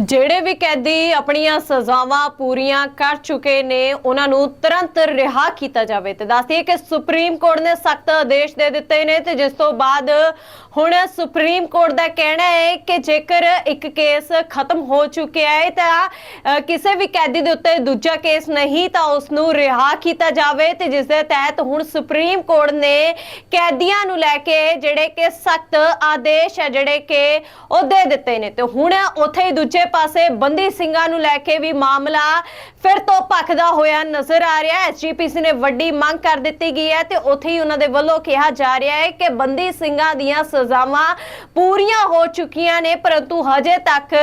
ਜਿਹੜੇ ਵੀ ਕੈਦੀ ਆਪਣੀਆਂ ਸਜ਼ਾਵਾਂ ਪੂਰੀਆਂ ਕਰ ਚੁੱਕੇ ਨੇ, ਉਹਨਾਂ ਨੂੰ ਤੁਰੰਤ ਰਿਹਾ ਕੀਤਾ ਜਾਵੇ ਤੇ ਦੱਸਦੀ ਕਿ ਸੁਪਰੀਮ ਕੋਰਟ ਨੇ ਸਖਤ ਆਦੇਸ਼ ਦੇ ਦਿੱਤੇ ਨੇ ਤੇ ਜਿਸ ਤੋਂ ਬਾਅਦ ਹੁਣ ਸੁਪਰੀਮ ਕੋਰਟ ਦਾ ਕਹਿਣਾ ਹੈ ਕਿ ਜੇਕਰ ਇੱਕ ਕੇਸ ਖਤਮ ਹੋ ਚੁੱਕਿਆ ਹੈ ਤਾਂ ਕਿਸੇ ਵੀ ਕੈਦੀ ਦੇ ਉੱਤੇ ਦੂਜਾ ਕੇਸ ਨਹੀਂ ਤਾਂ ਉਸ ਨੂੰ ਰਿਹਾ ਕੀਤਾ ਜਾਵੇ ਤੇ ਜਿਸ ਦੇ ਤਹਿਤ ਹੁਣ ਸੁਪਰੀਮ ਕੋਰਟ ਨੇ ਕੈਦੀਆਂ ਨੂੰ ਲੈ ਕੇ ਜਿਹੜੇ ਕਿ ਸਖਤ ਆਦੇਸ਼ ਹੈ, ਜਿਹੜੇ ਕਿ ਉਹ ਦੇ ਦਿੱਤੇ ਨੇ ਤੇ ਹੁਣ ਉੱਥੇ ਹੀ ਦੂਜੇ ਪਾਸੇ ਬੰਦੀ ਸਿੰਘਾਂ ਨੂੰ ਲੈ ਕੇ ਵੀ ਮਾਮਲਾ ਫਿਰ ਤੋਂ ਭਖਦਾ ਹੋਇਆ ਨਜ਼ਰ ਆ ਰਿਹਾ ਹੈ। ਐਸਜੀਪੀਸੀ ਨੇ ਵੱਡੀ ਮੰਗ ਕਰ ਦਿੱਤੀ ਗਈ ਹੈ ਤੇ ਉੱਥੇ ਹੀ ਉਹਨਾਂ ਦੇ ਵੱਲੋਂ ਕਿਹਾ ਜਾ ਰਿਹਾ ਹੈ ਕਿ ਬੰਦੀ ਸਿੰਘਾਂ ਦੀਆਂ ਸਜ਼ਾਵਾਂ ਪੂਰੀਆਂ ਹੋ ਚੁੱਕੀਆਂ ਨੇ, ਪਰੰਤੂ ਹਜੇ ਤੱਕ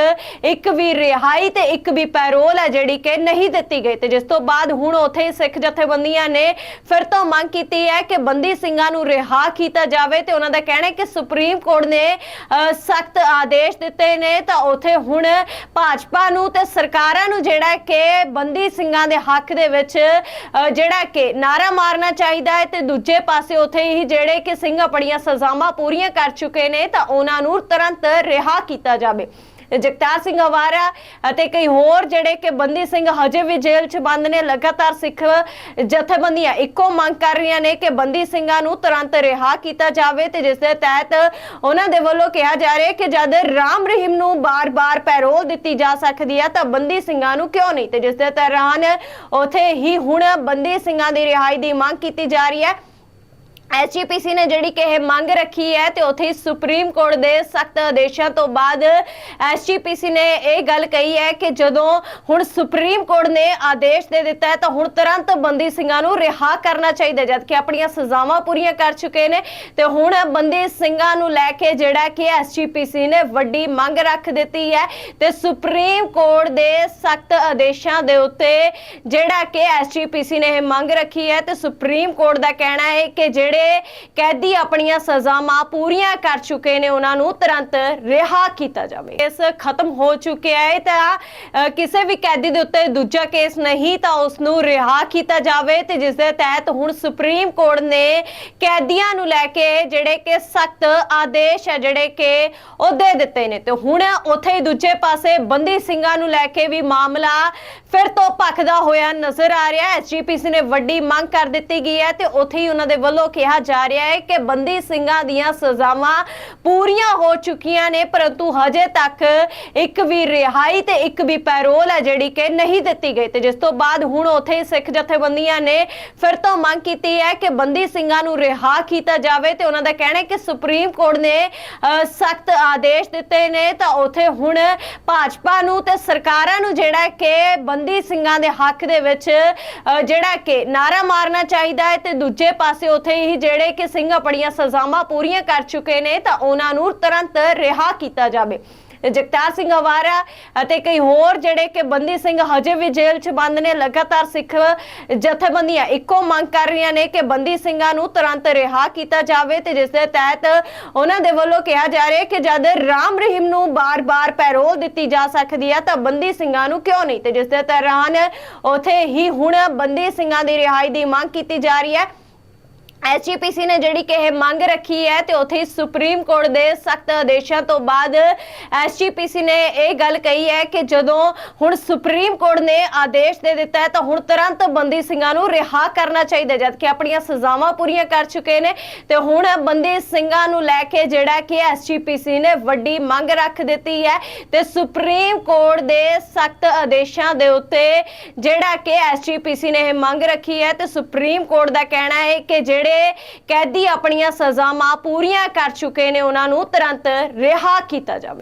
ਇੱਕ ਵੀ ਰਿਹਾਈ ਤੇ ਇੱਕ ਵੀ ਪੈਰੋਲ ਹੈ ਜਿਹੜੀ ਕਿ ਨਹੀਂ ਦਿੱਤੀ ਗਈ ਤੇ ਜਿਸ ਤੋਂ ਬਾਅਦ ਹੁਣ ਉੱਥੇ ਸਿੱਖ ਜਥੇਬੰਦੀਆਂ ਨੇ ਫਿਰ ਤੋਂ ਮੰਗ ਕੀਤੀ ਹੈ ਕਿ ਬੰਦੀ ਸਿੰਘਾਂ ਨੂੰ ਰਿਹਾ ਕੀਤਾ ਜਾਵੇ ਤੇ ਉਹਨਾਂ ਦਾ ਕਹਿਣਾ ਹੈ ਕਿ ਸੁਪਰੀਮ ਕੋਰਟ ਨੇ ਸਖਤ ਆਦੇਸ਼ ਦਿੱਤੇ ਨੇ ਤਾਂ ਉੱਥੇ ਹੁਣ ਭਾਜਪਾ ਨੂੰ ਤੇ ਸਰਕਾਰਾਂ ਨੂੰ ਜਿਹੜਾ ਕਿ ਬੰਦੀ ਸਿੰਘਾਂ ਦੇ ਹੱਕ ਦੇ ਵਿੱਚ ਜਿਹੜਾ ਕਿ ਨਾਰਾ ਮਾਰਨਾ ਚਾਹੀਦਾ ਹੈ ਤੇ ਦੂਜੇ ਪਾਸੇ ਉੱਥੇ ਹੀ ਜਿਹੜੇ ਕਿ ਸਿੰਘ ਆਪਣੀਆਂ ਸਜ਼ਾਵਾਂ ਪੂਰੀਆਂ ਕਰ ਚੁੱਕੇ ਨੇ, ਤਾਂ ਉਹਨਾਂ ਨੂੰ ਤੁਰੰਤ ਰਿਹਾ ਕੀਤਾ ਜਾਵੇ। ਜਗਤਾਰ ਸਿੰਘ ਹਵਾਰਾ ਅਤੇ ਕਈ ਹੋਰ ਜਿਹੜੇ ਕਿ ਬੰਦੀ ਸਿੰਘ ਹਜੇ ਵੀ ਜੇਲ੍ਹ 'ਚ ਬੰਦ ਨੇ, ਲਗਾਤਾਰ ਸਿੱਖ ਜਥੇਬੰਦੀਆਂ ਇੱਕੋ ਮੰਗ ਕਰ ਰਹੀਆਂ ਨੇ ਕਿ ਬੰਦੀ ਸਿੰਘਾਂ ਨੂੰ ਤੁਰੰਤ ਰਿਹਾ ਕੀਤਾ ਜਾਵੇ ਤੇ ਜਿਸ ਦੇ ਤਹਿਤ ਉਹਨਾਂ ਦੇ ਵੱਲੋਂ ਕਿਹਾ ਜਾ ਰਿਹਾ ਕਿ ਜਦ ਰਾਮ ਰਹੀਮ ਨੂੰ ਬਾਰ-ਬਾਰ ਪੈਰੋਲ ਦਿੱਤੀ ਜਾ ਸਕਦੀ ਹੈ ਤਾਂ ਬੰਦੀ ਸਿੰਘਾਂ ਨੂੰ ਕਿਉਂ ਨਹੀਂ? ਤੇ ਜਿਸ ਦੇ ਤਹਿਤ ਉਥੇ ਹੀ ਹੁਣ ਬੰਦੀ ਸਿੰਘਾਂ ਦੀ ਰਿਹਾਈ ਦੀ ਮੰਗ ਕੀਤੀ ਜਾ ਰਹੀ ਹੈ। ਐਸਜੀਪੀਸੀ ਨੇ ਜਿਹੜੀ ਕਿ ਇਹ ਮੰਗ ਰੱਖੀ ਹੈ ਤੇ ਉੱਥੇ ਹੀ ਸੁਪਰੀਮ ਕੋਰਟ ਦੇ ਸਖਤ ਆਦੇਸ਼ਾਂ ਤੋਂ ਬਾਅਦ ਐਸਜੀਪੀਸੀ ਨੇ ਇਹ ਗੱਲ ਕਹੀ ਹੈ ਕਿ ਜਦੋਂ ਹੁਣ ਸੁਪਰੀਮ ਕੋਰਟ ਨੇ ਆਦੇਸ਼ ਦੇ ਦਿੱਤਾ ਹੈ ਤਾਂ ਹੁਣ ਤੁਰੰਤ ਬੰਦੀ ਸਿੰਘਾਂ ਨੂੰ ਰਿਹਾ ਕਰਨਾ ਚਾਹੀਦਾ ਜਦ ਕਿ ਆਪਣੀਆਂ ਸਜ਼ਾਵਾਂ ਪੂਰੀਆਂ ਕਰ ਚੁੱਕੇ ਨੇ ਤੇ ਹੁਣ ਬੰਦੀ ਸਿੰਘਾਂ ਨੂੰ ਲੈ ਕੇ ਜਿਹੜਾ ਕਿ ਐਸਜੀਪੀਸੀ ਨੇ ਵੱਡੀ ਮੰਗ ਰੱਖ ਦਿੱਤੀ ਹੈ ਤੇ ਸੁਪਰੀਮ ਕੋਰਟ ਦੇ ਸਖਤ ਆਦੇਸ਼ਾਂ ਦੇ ਉੱਤੇ ਜਿਹੜਾ ਕਿ ਐਸਜੀਪੀਸੀ ਨੇ ਇਹ ਮੰਗ ਰੱਖੀ ਹੈ ਤੇ ਸੁਪਰੀਮ ਕੋਰਟ ਦਾ ਕਹਿਣਾ ਹੈ ਕਿ ਜਿਹੜੇ ਕੈਦੀ ਆਪਣੀਆਂ ਸਜ਼ਾਵਾਂ ਪੂਰੀਆਂ ਕਰ ਚੁੱਕੇ ਨੇ, ਉਹਨਾਂ ਨੂੰ ਤੁਰੰਤ ਰਿਹਾ ਕੀਤਾ ਜਾਵੇ। ਇਸ ਖਤਮ ਹੋ ਚੁੱਕਿਆ ਹੈ ਤਾਂ ਕਿਸੇ ਵੀ ਕੈਦੀ ਦੇ ਉੱਤੇ ਦੂਜਾ ਕੇਸ ਨਹੀਂ, ਤਾਂ ਉਸ ਨੂੰ ਰਿਹਾ ਕੀਤਾ ਜਾਵੇ ਤੇ ਜਿਸ ਦੇ ਤਹਿਤ ਹੁਣ ਸੁਪਰੀਮ ਕੋਰਟ ਨੇ ਕੈਦੀਆਂ ਨੂੰ ਲੈ ਕੇ ਜਿਹੜੇ ਕਿ ਸਖਤ ਆਦੇਸ਼ ਹੈ ਜਿਹੜੇ ਕਿ ਉਹ ਦੇ ਦਿੱਤੇ ਨੇ। ਤੇ ਹੁਣ ਉੱਥੇ ਹੀ ਦੂਜੇ ਪਾਸੇ ਬੰਦੀ ਸਿੰਘਾਂ ਨੂੰ ਲੈ ਕੇ ਵੀ ਮਾਮਲਾ ਫਿਰ ਤੋਂ ਭਖਦਾ ਹੋਇਆ ਨਜ਼ਰ ਆ ਰਿਹਾ। ਹੈ ਐਸਜੀਪੀਸੀ ਨੇ ਵੱਡੀ ਮੰਗ ਕਰ ਦਿੱਤੀ ਗਈ ਹੈ ਤੇ ਉੱਥੇ ਹੀ ਉਹਨਾਂ ਦੇ ਵੱਲੋਂ ਕਿਹਾ ਜਾ ਰਿਹਾ ਹੈ ਕਿ ਬੰਦੀ ਸਿੰਘਾਂ ਦੀਆਂ ਸਜ਼ਾਵਾਂ ਪੂਰੀਆਂ ਹੋ ਚੁੱਕੀਆਂ ਨੇ, ਪਰੰਤੂ ਹਜੇ ਤੱਕ ਇੱਕ ਵੀ ਰਿਹਾਈ ਤੇ ਇੱਕ ਵੀ ਪੈਰੋਲ ਹੈ ਜਿਹੜੀ ਕਿ ਨਹੀਂ ਦਿੱਤੀ ਗਈ ਤੇ ਜਿਸ ਤੋਂ ਬਾਅਦ ਹੁਣ ਉੱਥੇ ਸਿੱਖ ਜਥੇਬੰਦੀਆਂ ਨੇ ਫਿਰ ਤੋਂ ਮੰਗ ਕੀਤੀ ਹੈ ਕਿ ਬੰਦੀ ਸਿੰਘਾਂ ਨੂੰ ਰਿਹਾ ਕੀਤਾ ਜਾਵੇ ਤੇ ਉਹਨਾਂ ਦਾ ਕਹਿਣਾ ਹੈ ਕਿ ਸੁਪਰੀਮ ਕੋਰਟ ਨੇ ਸਖਤ ਆਦੇਸ਼ ਦਿੱਤੇ ਨੇ ਤਾਂ ਉੱਥੇ ਹੁਣ ਭਾਜਪਾ ਨੂੰ ਤੇ ਸਰਕਾਰਾਂ ਨੂੰ ਜਿਹੜਾ ਕਿ ਬੰਦੀ ਸਿੰਘਾਂ ਦੇ ਹੱਕ ਦੇ ਵਿੱਚ ਜਿਹੜਾ ਕਿ ਨਾਰਾ ਮਾਰਨਾ ਚਾਹੀਦਾ ਹੈ ਤੇ ਦੂਜੇ ਪਾਸੇ ਉੱਥੇ ਹੀ ਜਿਹੜੇ ਕਿ ਸਿੰਘ ਆਪਣੀਆਂ ਸਜ਼ਾਵਾਂ ਪੂਰੀਆਂ ਕਰ ਚੁੱਕੇ ਨੇ ਤਾਂ ਉਹਨਾਂ ਨੂੰ ਤੁਰੰਤ ਰਿਹਾ ਕੀਤਾ ਜਾਵੇ। ਜਗਤਾਰ ਸਿੰਘ ਹਵਾਰਾ ਅਤੇ ਕਈ ਹੋਰ ਜਿਹੜੇ ਕਿ ਬੰਦੀ ਸਿੰਘ ਹਜੇ ਵੀ ਜੇਲ੍ਹ 'ਚ ਬੰਦ ਨੇ, ਲਗਾਤਾਰ ਸਿੱਖ ਜਥੇਬੰਦੀਆਂ ਇੱਕੋ ਮੰਗ ਕਰ ਰਹੀਆਂ ਨੇ ਕਿ ਬੰਦੀ ਸਿੰਘਾਂ ਨੂੰ ਤੁਰੰਤ ਰਿਹਾ ਕੀਤਾ ਜਾਵੇ ਤੇ ਜਿਸ ਦੇ ਤਹਿਤ ਉਹਨਾਂ ਦੇ ਵੱਲੋਂ ਕਿਹਾ ਜਾ ਰਿਹਾ ਕਿ ਜਦ ਰਾਮ ਰਹੀਮ ਨੂੰ ਬਾਰ-ਬਾਰ ਪੈਰੋਲ ਦਿੱਤੀ ਜਾ ਸਕਦੀ ਹੈ ਤਾਂ ਬੰਦੀ ਸਿੰਘਾਂ ਨੂੰ ਕਿਉਂ ਨਹੀਂ? ਤੇ ਜਿਸ ਦੇ ਤਹਿਤ ਉਥੇ ਹੀ ਹੁਣ ਬੰਦੀ ਸਿੰਘਾਂ ਦੀ ਰਿਹਾਈ ਦੀ ਮੰਗ ਕੀਤੀ ਜਾ ਰਹੀ ਹੈ। ਐਸਜੀਪੀਸੀ ਨੇ ਜਿਹੜੀ ਕਿ ਇਹ ਮੰਗ ਰੱਖੀ ਹੈ ਤੇ ਉੱਥੇ ਹੀ ਸੁਪਰੀਮ ਕੋਰਟ ਦੇ ਸਖਤ ਆਦੇਸ਼ਾਂ ਤੋਂ ਬਾਅਦ ਐਸਜੀਪੀਸੀ ਨੇ ਇਹ ਗੱਲ ਕਹੀ ਹੈ ਕਿ ਜਦੋਂ ਹੁਣ ਸੁਪਰੀਮ ਕੋਰਟ ਨੇ ਆਦੇਸ਼ ਦੇ ਦਿੱਤਾ ਹੈ ਤਾਂ ਹੁਣ ਤੁਰੰਤ ਬੰਦੀ ਸਿੰਘਾਂ ਨੂੰ ਰਿਹਾ ਕਰਨਾ ਚਾਹੀਦਾ ਜਦ ਕਿ ਆਪਣੀਆਂ ਸਜ਼ਾਵਾਂ ਪੂਰੀਆਂ ਕਰ ਚੁੱਕੇ ਨੇ ਤੇ ਹੁਣ ਬੰਦੀ ਸਿੰਘਾਂ ਨੂੰ ਲੈ ਕੇ ਜਿਹੜਾ ਕਿ ਐਸਜੀਪੀਸੀ ਨੇ ਵੱਡੀ ਮੰਗ ਰੱਖ ਦਿੱਤੀ ਹੈ ਤੇ ਸੁਪਰੀਮ ਕੋਰਟ ਦੇ ਸਖਤ ਆਦੇਸ਼ਾਂ ਦੇ ਉੱਤੇ ਜਿਹੜਾ ਕਿ ਐਸਜੀਪੀਸੀ ਨੇ ਇਹ ਮੰਗ ਰੱਖੀ ਹੈ ਤੇ ਸੁਪਰੀਮ ਕੋਰਟ ਦਾ ਕਹਿਣਾ ਹੈ ਕਿ ਜਿਹੜੇ ਜਿਹੜੇ ਕੈਦੀ ਆਪਣੀਆਂ ਸਜ਼ਾਵਾਂ ਪੂਰੀਆਂ ਕਰ ਚੁੱਕੇ ਨੇ ਉਹਨਾਂ ਨੂੰ ਤੁਰੰਤ ਰਿਹਾ ਕੀਤਾ ਜਾਵੇ।